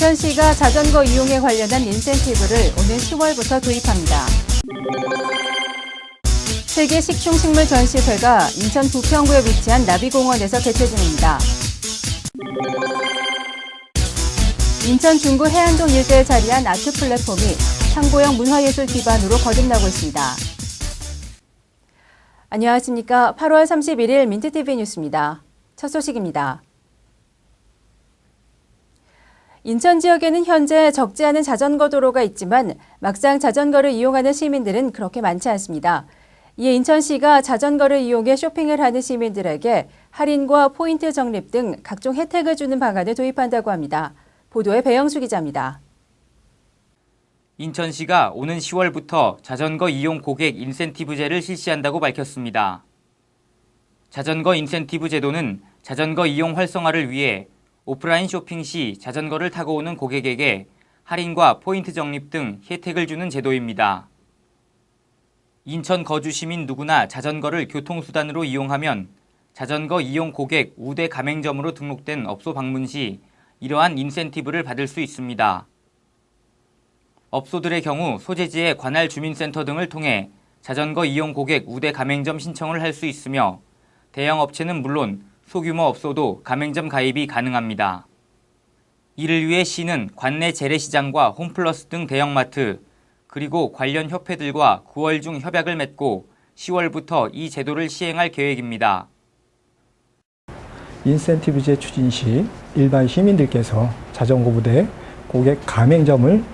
인천시가 자전거 이용에 관련한 인센티브를 오는 10월부터 도입합니다. 세계 식충식물 전시회가 인천 부평구에 위치한 나비공원에서 개최 중입니다. 인천 중구 해안동 일대에 자리한 아트 플랫폼이 창고형 문화예술 기반으로 거듭나고 있습니다. 안녕하십니까. 8월 31일 민트TV 뉴스입니다. 첫 소식입니다. 인천 지역에는 현재 적지 않은 자전거 도로가 있지만 막상 자전거를 이용하는 시민들은 그렇게 많지 않습니다. 이에 인천시가 자전거를 이용해 쇼핑을 하는 시민들에게 할인과 포인트 적립 등 각종 혜택을 주는 방안을 도입한다고 합니다. 보도에 배영수 기자입니다. 인천시가 오는 10월부터 자전거 이용 고객 인센티브제를 실시한다고 밝혔습니다. 자전거 인센티브 제도는 자전거 이용 활성화를 위해 오프라인 쇼핑 시 자전거를 타고 오는 고객에게 할인과 포인트 적립 등 혜택을 주는 제도입니다. 인천 거주 시민 누구나 자전거를 교통수단으로 이용하면 자전거 이용 고객 우대 가맹점으로 등록된 업소 방문 시 이러한 인센티브를 받을 수 있습니다. 업소들의 경우 소재지의 관할 주민센터 등을 통해 자전거 이용 고객 우대 가맹점 신청을 할 수 있으며 대형 업체는 물론 소규모 업소도 가맹점 가입이 가능합니다. 이를 위해 시는 관내 재래시장과 홈플러스 등 대형마트 그리고 관련 협회들과 9월 중 협약을 맺고 10월부터 이 제도를 시행할 계획입니다. 인센티브제 추진 시 일반 시민들께서 자전거 부대 고객 가맹점을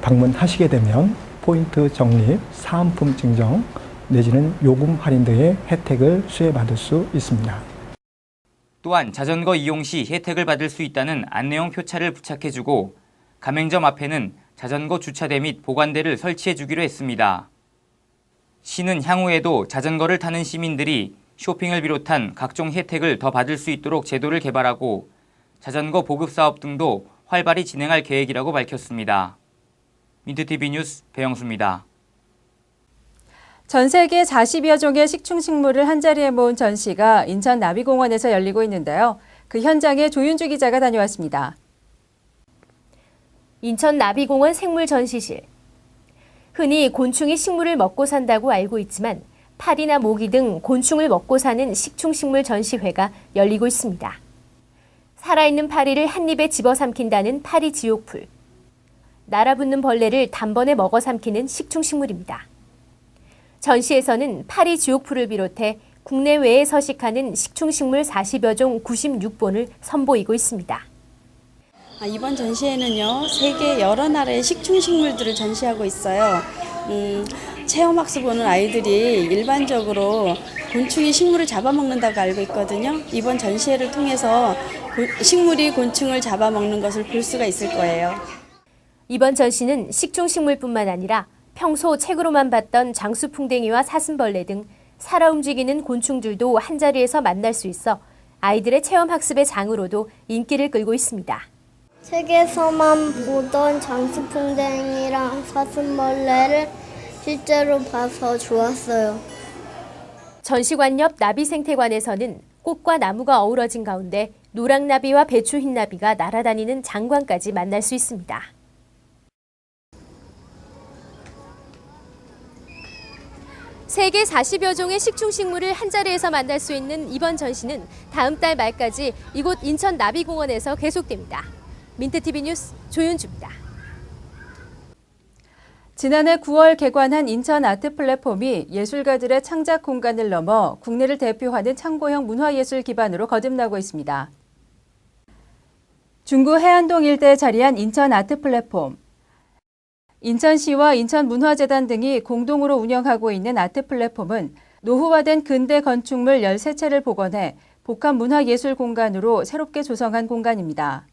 방문하시게 되면 포인트 적립, 사은품 증정 내지는 요금 할인 등의 혜택을 수혜받을 수 있습니다. 또한 자전거 이용 시 혜택을 받을 수 있다는 안내용 표차를 부착해주고 가맹점 앞에는 자전거 주차대 및 보관대를 설치해 주기로 했습니다. 시는 향후에도 자전거를 타는 시민들이 쇼핑을 비롯한 각종 혜택을 더 받을 수 있도록 제도를 개발하고 자전거 보급 사업 등도 활발히 진행할 계획이라고 밝혔습니다. 민트TV 뉴스 배영수입니다. 전 세계 40여 종의 식충식물을 한자리에 모은 전시가 인천 나비공원에서 열리고 있는데요. 그 현장에 조윤주 기자가 다녀왔습니다. 인천 나비공원 생물 전시실. 흔히 곤충이 식물을 먹고 산다고 알고 있지만 파리나 모기 등 곤충을 먹고 사는 식충식물 전시회가 열리고 있습니다. 살아있는 파리를 한 입에 집어삼킨다는 파리 지옥풀. 날아붙는 벌레를 단번에 먹어 삼키는 식충식물입니다. 전시에서는 파리 지옥풀을 비롯해 국내외에 서식하는 식충식물 40여 종 96본을 선보이고 있습니다. 아, 이번 전시회는요 세계 여러 나라의 식충식물들을 전시하고 있어요. 음, 체험학습 오는 아이들이 일반적으로 곤충이 식물을 잡아먹는다고 알고 있거든요. 이번 전시회를 통해서 고- 식물이 곤충을 잡아먹는 것을 볼 수가 있을 거예요. 이번 전시는 식충식물뿐만 아니라 평소 책으로만 봤던 장수풍뎅이와 사슴벌레 등 살아 움직이는 곤충들도 한자리에서 만날 수 있어 아이들의 체험학습의 장으로도 인기를 끌고 있습니다. 책에서만 보던 장수풍뎅이랑 사슴벌레를 실제로 봐서 좋았어요. 전시관 옆 나비생태관에서는 꽃과 나무가 어우러진 가운데 노랑나비와 배추흰나비가 날아다니는 장관까지 만날 수 있습니다. 세계 40여 종의 식충식물을 한자리에서 만날 수 있는 이번 전시는 다음 달 말까지 이곳 인천 나비공원에서 계속됩니다. 민트TV 뉴스 조윤주입니다. 지난해 9월 개관한 인천 아트 플랫폼이 예술가들의 창작 공간을 넘어 국내를 대표하는 창고형 문화예술 기반으로 거듭나고 있습니다. 중구 해안동 일대에 자리한 인천 아트 플랫폼. 인천시와 인천문화재단 등이 공동으로 운영하고 있는 아트 플랫폼은 노후화된 근대 건축물 13채를 복원해 복합 문화예술 공간으로 새롭게 조성한 공간입니다.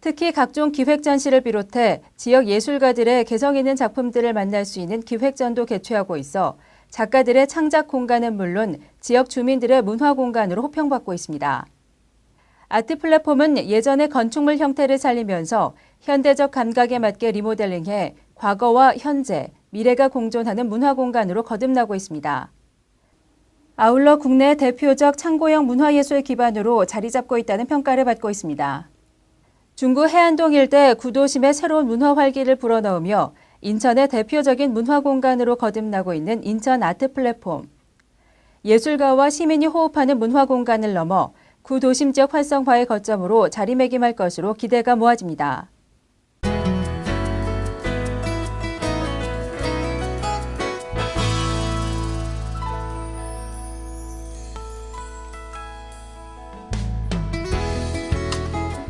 특히 각종 기획 전시를 비롯해 지역 예술가들의 개성 있는 작품들을 만날 수 있는 기획전도 개최하고 있어 작가들의 창작 공간은 물론 지역 주민들의 문화 공간으로 호평받고 있습니다. 아트 플랫폼은 예전의 건축물 형태를 살리면서 현대적 감각에 맞게 리모델링해 과거와 현재, 미래가 공존하는 문화 공간으로 거듭나고 있습니다. 아울러 국내 대표적 창고형 문화예술 기반으로 자리 잡고 있다는 평가를 받고 있습니다. 중구 해안동 일대 구도심의 새로운 문화 활기를 불어넣으며 인천의 대표적인 문화 공간으로 거듭나고 있는 인천 아트 플랫폼. 예술가와 시민이 호흡하는 문화 공간을 넘어 구도심 지역 활성화의 거점으로 자리매김할 것으로 기대가 모아집니다.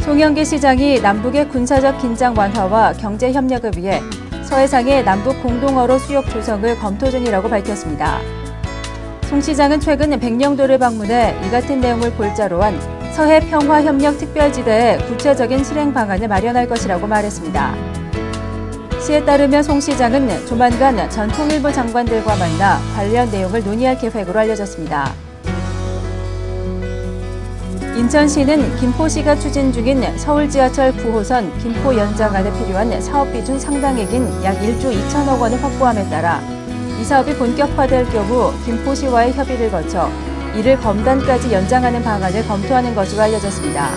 송영기 시장이 남북의 군사적 긴장 완화와 경제 협력을 위해 서해상의 남북 공동어로 수역 조성을 검토 중이라고 밝혔습니다. 송 시장은 최근 백령도를 방문해 이 같은 내용을 골자로 한 서해 평화 협력 특별지대의 구체적인 실행 방안을 마련할 것이라고 말했습니다. 시에 따르면 송 시장은 조만간 전 통일부 장관들과 만나 관련 내용을 논의할 계획으로 알려졌습니다. 인천시는 김포시가 추진 중인 서울 지하철 9호선 김포 연장안에 필요한 사업비 중 상당액인 약 1조 2천억 원을 확보함에 따라 이 사업이 본격화될 경우 김포시와의 협의를 거쳐 이를 검단까지 연장하는 방안을 검토하는 것으로 알려졌습니다.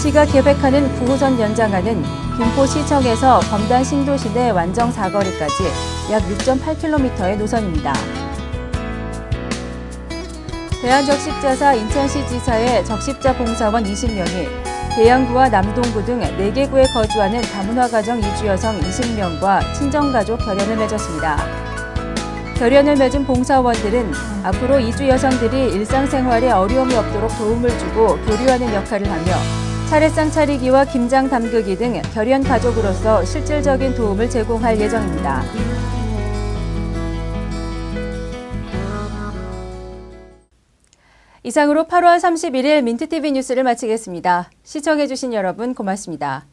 시가 계획하는 9호선 연장안은 김포시청에서 검단 신도시 내 완정 사거리까지 약 6.8km의 노선입니다. 대한적십자사 인천시 지사의 적십자 봉사원 20명이 계양구와 남동구 등 4개 구에 거주하는 다문화 가정 이주 여성 20명과 친정가족 결연을 맺었습니다. 결연을 맺은 봉사원들은 앞으로 이주 여성들이 일상생활에 어려움이 없도록 도움을 주고 교류하는 역할을 하며 차례상 차리기와 김장 담그기 등 결연 가족으로서 실질적인 도움을 제공할 예정입니다. 이상으로 8월 31일 민트TV 뉴스를 마치겠습니다. 시청해주신 여러분 고맙습니다.